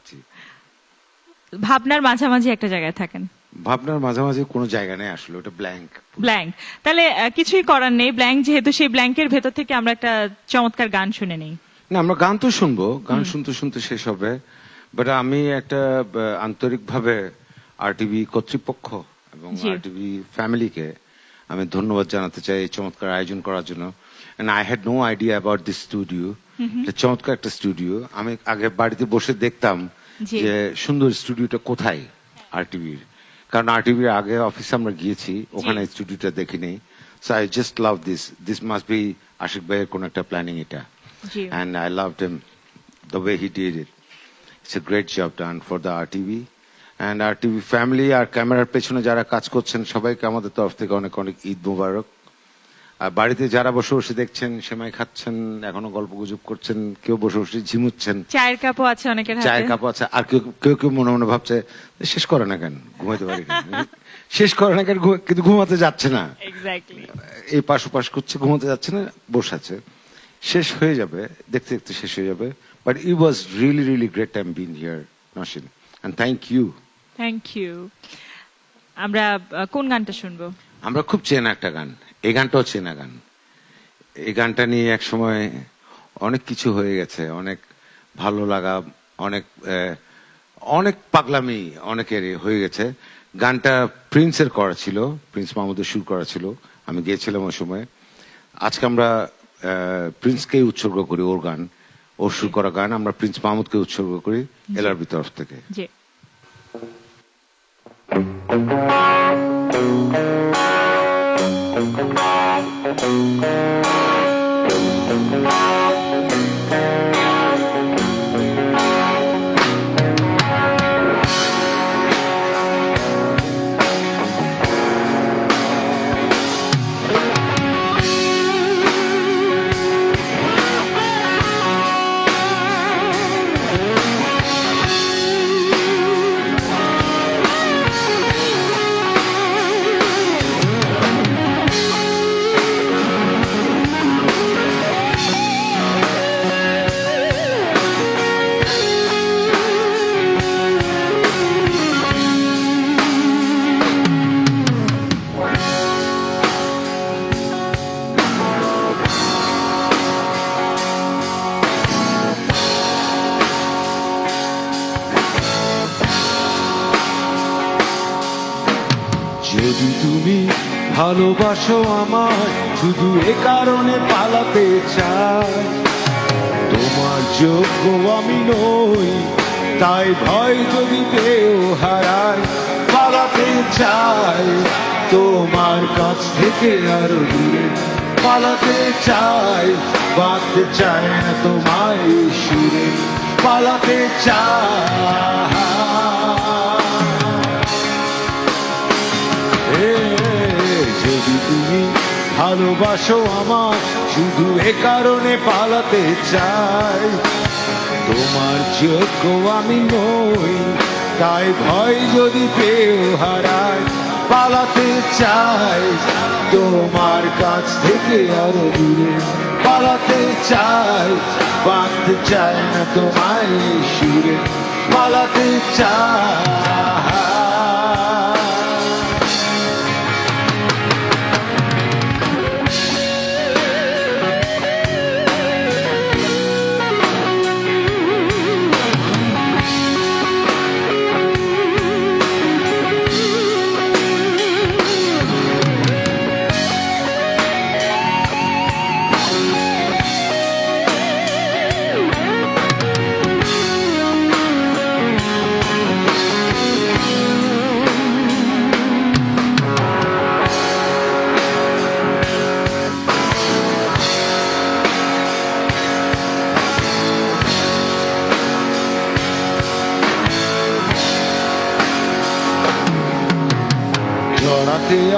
ভাবছি ভাবনার মাঝামাঝি একটা জায়গায় থাকেন। ভাবনার মাঝামাঝি কোনো জায়গা নেই আসলে ওটা ব্ল্যাঙ্ক ব্ল্যাঙ্ক তাহলে কিছুই করার নেই। ব্ল্যাঙ্ক যেহেতু সেই ব্ল্যাঙ্কের ভেতর থেকে আমরা একটা চমৎকার গান শুনে নেই। না আমরা গান তো শুনব। গান শুনতে শুনতে শেষ হবে। বাট আমি একটা আন্তরিক ভাবে আরটিভি কর্তৃপক্ষ এবং। আরটিভি ফ্যামিলিকে আমি ধন্যবাদ জানাতে চাই এই চমৎকার আয়োজন করার জন্য। I had no idea about this studio চমৎকার একটা স্টুডিও। আমি আগে বাড়িতে বসে দেখতাম যে সুন্দর স্টুডিওটা কোথায় আরটিভির। কারণ আরটিভির আগে অফিসে আমরা গিয়েছি ওখানে স্টুডিওটা দেখিনি। So I just love this this must be Ashiq ভাইয়ের কোন একটা প্ল্যানিং এটা। জি। And I loved him the way he did it. It's a great job done for the RTV and RTV family আর ক্যামেরার পেছনে যারা কাজ করছেন সবাইকে আমাদের তরফ থেকে অনেক অনেক ঈদ মুবারক। আর বাড়িতে যারা বসে বসে দেখছেন সেমাই খাচ্ছেন এখনও গল্প গুজব করছেন কেউ বসে বসে ঝিমুচ্ছেন। চায়ের কাপও আছে অনেকের চায়ের হাতে কাপ আছে। আর কেউ কেউ কেউ মনে মনে ভাবছে শেষ করে না কেন? ঘুমাইতে পারি শেষ করে না কেন? কিন্তু ঘুমাতে যাচ্ছে না। এক্স্যাক্টলি এই পাশ পাশ করছে ঘুমাতে যাচ্ছে না বসে আছে। শেষ হয়ে যাবে দেখতে দেখতে শেষ হয়ে যাবে। But it was really really great time been here Nasin and thank you thank you আমরা কোন গানটা শুনব? আমরা খুব চেনা একটা গান। এই গানটাও চেনা গান। এই গানটা নিয়ে এক সময় অনেক কিছু হয়ে গেছে। অনেক ভালো লাগা অনেক অনেক পাগলামি অনেকের হয়ে গেছে। গানটা প্রিন্সের করা ছিল প্রিন্স মাহমুদের সুর করা ছিল। আমি গিয়েছিলাম ওই সময়। আজকে আমরা প্রিন্সকেই উৎসর্গ করি ওর গান ওর সুর করা গান। আমরা প্রিন্স মাহমুদকে উৎসর্গ করি এলআরবি তরফ থেকে। জি। যদি ভালোবাসো আমায়, শুধু এ কারণে পালাতে চাই। তোমার যোগ্য আমি নই, তাই ভয় যদি পেও হারাই পালাতে চাই। তোমার কাছ থেকে আরও দূরে পালাতে চাই, বাঁধতে চায় না তোমায় সুরে, পালাতে চাই। ভালোবাসো আমার, শুধু এ কারণে পালাতে চাই। তোমার যোগ্য আমি নই, তাই ভয় যদি পেও হারাই পালাতে চাই। তোমার কাছ থেকে আরও দূরে পালাতে চাই বাঁধতে চাই না তোমায় সুরে, পালাতে চাই।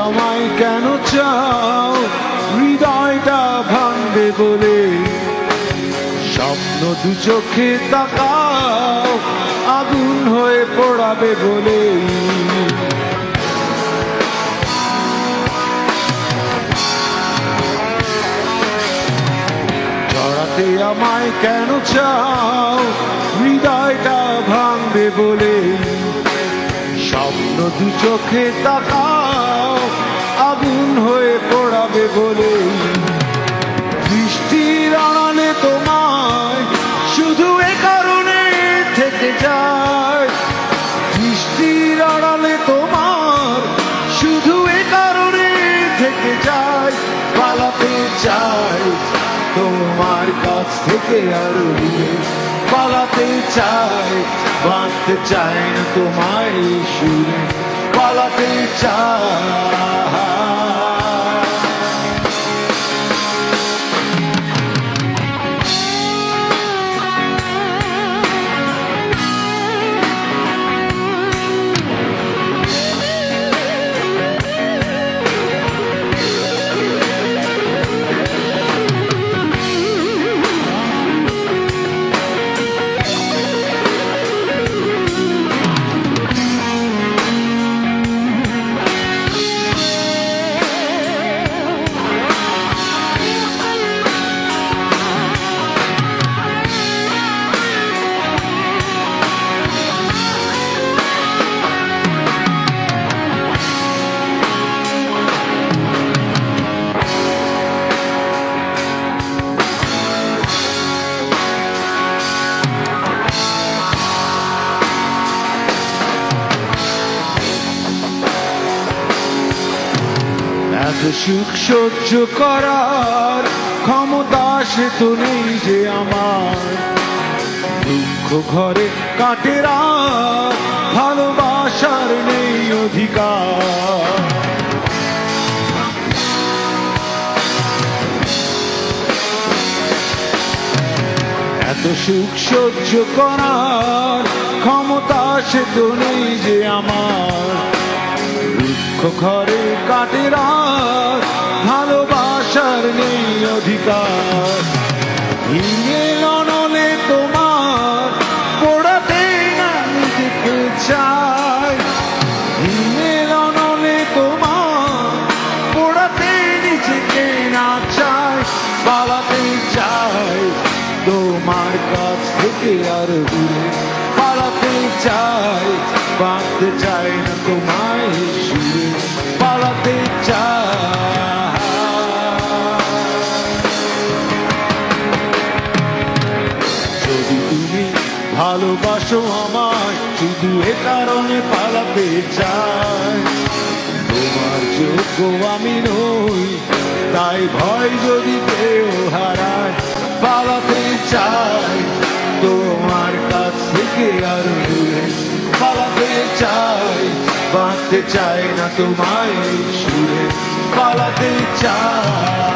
আমায় কেন চাও? হৃদয়টা ভাঙবে বলে। স্বপ্ন দু চোখে তাকাও, আগুন হয়ে পড়াবে বলে। জড়াতে আমায় কেন চাও? হৃদয়টা ভাঙবে বলে। স্বপ্ন দু চোখে তাকাও আগুন হয়ে পড়াবে বলে। বৃষ্টির আড়ালে তোমায় শুধু এ কারণে থেকে যায়। বৃষ্টির আড়ালে তোমার শুধু এ কারণে থেকে যায়। পালাতে চাই তোমার কাছ থেকে আর পালাতে চাই বাঁধতে চাই না তোমায় সুরে। পালাতে চাই এত সুখ সহ্য করার ক্ষমতা সে তো নেই যে আমার। দুঃখ ঘরে কাটে রাত ভালোবাসার নেই অধিকার। এত সুখ সহ্য করার ক্ষমতা সে তো নেই যে আমার। দুঃখ ঘরে কাটে রাত, ভালোবাসার নেই অধিকার। ভেঙে ননলে তোমার, পোড়াতে না নিজেকে চাই। ভেঙে ননলে তোমার, পোড়াতে নিজেকে না চাই। পালাতে চাই তোমার কাছ থেকে আর দূরে। পালাতে চাই, বাঁধতে চাই না তোমায় কারণে পালাতে চাই। তোমার যোগ্য আমি নই, তাই ভয় যদি কেউ হারায়, পালাতে চাই। তোমার কাছ থেকে আর পালাতে চাই। বাঁধতে চাই না তোমায় সুরে, পালাতে চাই।